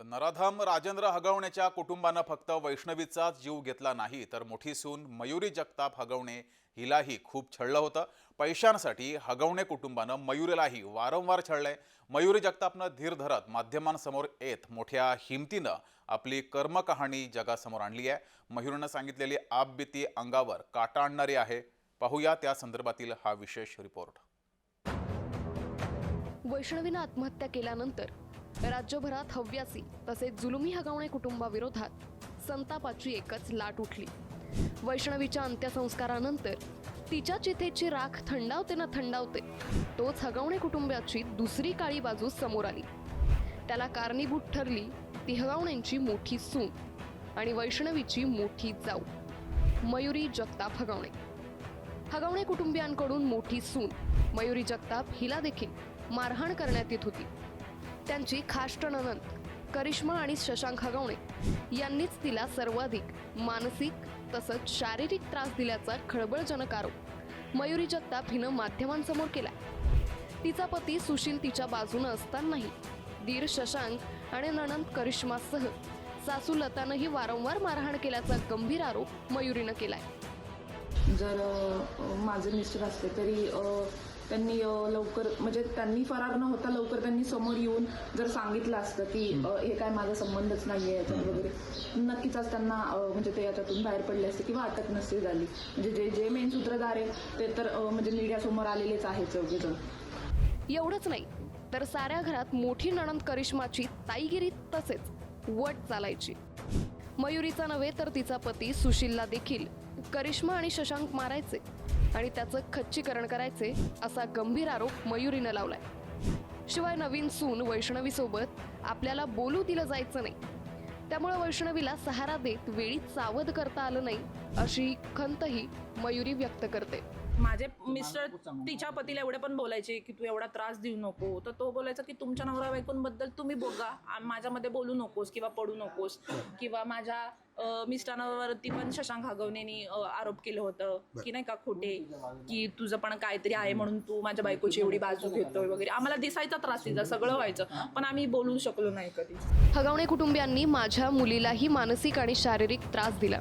तर नराधम राजेंद्र हगवणेच्या कुटुंबानं फक्त वैष्णवीचाच जीव घेतला नाही तर मोठी सून मयुरी जगताप हगवणे हिलाही खूप छळलं होतं. पैशांसाठी हगवणे कुटुंबानं मयुरीलाही वारंवार छळलंय. मयुरी जगतापनं धीर धरत माध्यमांसमोर येत मोठ्या हिमतीनं आपली कर्मकहाणी जगासमोर आणली आहे. मयुरीनं सांगितलेली आपबीती अंगावर काटा आणणारी आहे. पाहूया त्या संदर्भातील हा विशेष रिपोर्ट. वैष्णवीनं आत्महत्या केल्यानंतर राज्यभरात हव्यासी तसेच जुलुमी हगावणे कुटुंबाविरोधात संतापाची एकच लाट उठली. वैष्णवीच्या अंत्यसंस्कारानंतर तिच्या चितेची राख थंडावते ना थंडावते तोच हगवणे कुटुंबाची दुसरी काळी बाजू समोर आली. त्याला कारणीभूत ठरली ती हगवण्यांची मोठी सून आणि वैष्णवीची मोठी जाऊ. मयुरी जगताप हगवणे. हगवणे कुटुंबियांकडून मोठी सून. मयुरी जगताप हिला देखील मारहाण करण्यात येत होती. त्यांची खाष्ट ननंद करिश्मा आणि शशांक हगवणे यांनीच तिला सर्वाधिक मानसिक तसंच शारीरिक त्रास दिल्याचा खळबळजनक आरोप मयुरी जगताप हिनं माध्यमांसमोर केला तिचा पती सुशील तिच्या बाजूनं असतानाही दीर शशांक आणि नणंद करिश्मासह सासू लतानंही वारंवार मारहाण केल्याचा गंभीर आरोप मयुरीनं केलाय. जर माझं माझे मिस्टर असते तरी त्यांनी लवकर म्हणजे त्यांनी फरार न होता लवकर त्यांनी समोर येऊन जर सांगितलं असतं की हे काय माझा संबंधच नाहीये याच्यात वगैरे नक्कीच आज त्यांना म्हणजे ते याच्यातून बाहेर पडले असते किंवा अटक नसते झाली. म्हणजे जे जे मेन सूत्रधार आहे ते तर म्हणजे मीडियासमोर आलेलेच आहेत चौघेजण एवढंच नाही तर साऱ्या घरात मोठी नणंद करिश्माची ताईगिरी तसेच वट चालायची. मयुरीचा नव्हे तर तिचा पती सुशीलला देखील. करिश्मा आणि शशांक मारायचे आणि त्याचं खच्चीकरण करायचे असा गंभीर आरोप मयुरीनं लावलाय. शिवाय नवीन सून वैष्णवीसोबत आपल्याला बोलू दिलं जायचं नाही. त्यामुळे वैष्णवीला सहारा देत वेळी सावध करता आलं नाही अशी खंतही मयुरी व्यक्त करते. माझे मिस्टर तिच्या पतीला एवढे पण बोलायचे की तू एवढा त्रास देऊ नको. तर तो बोलायचा की तुमच्या नवरा बायकोंबद्दल तुम्ही बघा. माझ्यामध्ये बोलू नकोस किंवा पडू नकोस किंवा माझ्या मिस्टरांवरती पण शशांक हगवणेनी आरोप केलं होतं की नाही का खोटे की तुझं पण काहीतरी आहे म्हणून तू माझ्या बायकोची एवढी बाजू घेतोय वगैरे. आम्हाला दिसायचा त्रास तिचा सगळं व्हायचं पण आम्ही बोलू शकलो नाही कधी. हगवणे कुटुंबियांनी माझ्या मुलीलाही मानसिक आणि शारीरिक त्रास दिला.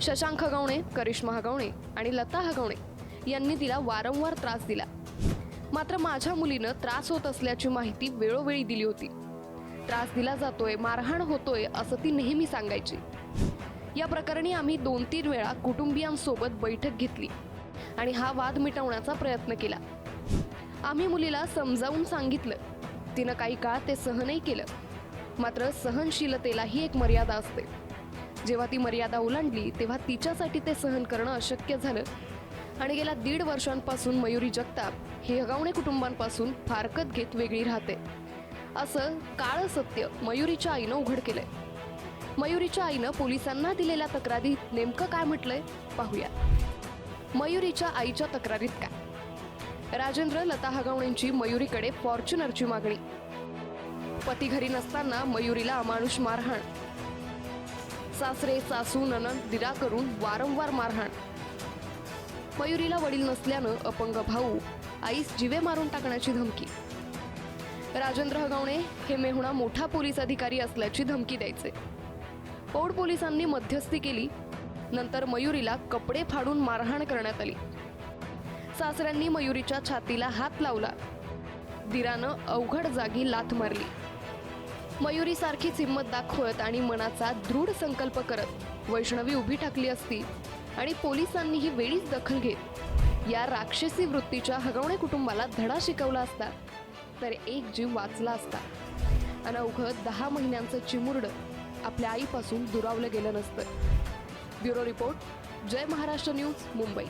शशांक हगवणे करिश्मा हगवणे आणि लता हगवणे यांनी तिला वारंवार त्रास दिला. मात्र माझ्या मुलीनं त्रास होत असल्याची माहिती वेळोवेळी दिली होती. त्रास दिला जातोय मारहाण होतोय असं ती नेहमी सांगायची. या प्रकरणी आम्ही दोन तीन वेळा कुटुंबियांसोबत बैठक घेतली आणि हा वाद मिटवण्याचा प्रयत्न केला. आम्ही मुलीला समजावून सांगितलं. तिनं काही काळ ते सहनही केलं. मात्र सहनशीलतेलाही एक मर्यादा असते. जेव्हा ती मर्यादा ओलांडली तेव्हा तिच्यासाठी ते सहन करणं अशक्य झालं. आणि गेल्या दीड वर्षांपासून मयुरी जगताप हे हगावणे कुटुंबांपासून फारकत घेत वेगळी राहते. असं काळ सत्य मयुरीच्या आईनं उघड केलंय. मयुरीच्या आईनं पोलिसांना दिलेल्या तक्रारीत नेमकं काय म्हटलंय पाहूया. मयुरीच्या आईच्या तक्रारीत काय? राजेंद्र लता हगवणेंची मयुरीकडे फॉर्च्युनरची मागणी. पती घरी नसताना मयुरीला अमानुष मारहाण. सासरे सासू ननंद दिरा करून वारंवार मारहाण. मयुरीला वडील नसल्यानं अपंग भाऊ आईस जिवे मारून टाकण्याची धमकी. राजेंद्र हगवणे हे मेहुणा मोठा पोलीस अधिकारी असल्याची धमकी द्यायचे. पौड पोलिसांनी मध्यस्थी केली. नंतर मयुरीला कपडे फाडून मारहाण करण्यात आली. सासऱ्यांनी मयुरीच्या छातीला हात लावला. दिरानं अवघड जागी लाथ मारली. मयुरी सारखीच हिंमत दाखवत आणि मनाचा दृढ संकल्प करत वैष्णवी उभी टाकली असती आणि पोलिसांनीही वेळीच दखल घेत. या राक्षसी वृत्तीच्या हगवणे कुटुंबाला धडा शिकवला असता. तर एक जीव वाचला असता. आणि अवघं दहा महिन्यांचं चिमुरडं आपल्या आईपासून दुरावलं गेलं नसतं. Bureau report Jai Maharashtra news Mumbai.